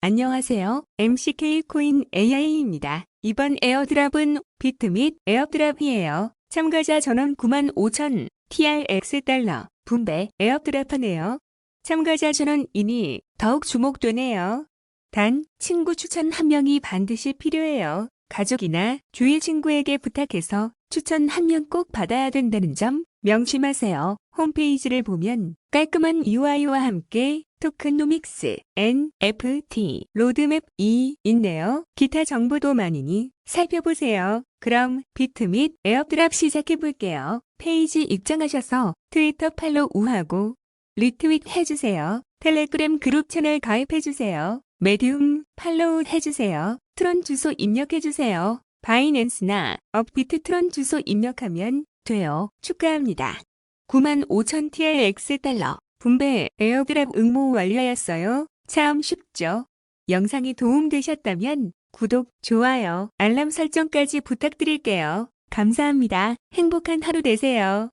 안녕하세요. MCK 코인 AI입니다. 이번 에어드랍은 비트 및 에어드랍이에요. 참가자 전원 9만 5천 TRX 달러 분배 에어드랍하네요. 참가자 전원이니 더욱 주목되네요. 단 친구 추천 한 명이 반드시 필요해요. 가족이나 주위 친구에게 부탁해서 추천 한 명 꼭 받아야 된다는 점 명심하세요. 홈페이지를 보면 깔끔한 UI와 함께 토큰노믹스, NFT, 로드맵이 있네요. 기타 정보도 많으니 살펴보세요. 그럼 비트 및 에어드랍 시작해 볼게요. 페이지 입장하셔서 트위터 팔로우하고 리트윗 해주세요. 텔레그램 그룹 채널 가입해주세요. 메디움 팔로우 해주세요. 트론 주소 입력해주세요. 바이낸스나 업비트 트론 주소 입력하면 돼요. 축하합니다. 95,000 TRX 달러. 분배 에어드랍 응모 완료하였어요. 참 쉽죠? 영상이 도움되셨다면 구독, 좋아요, 알람 설정까지 부탁드릴게요. 감사합니다. 행복한 하루 되세요.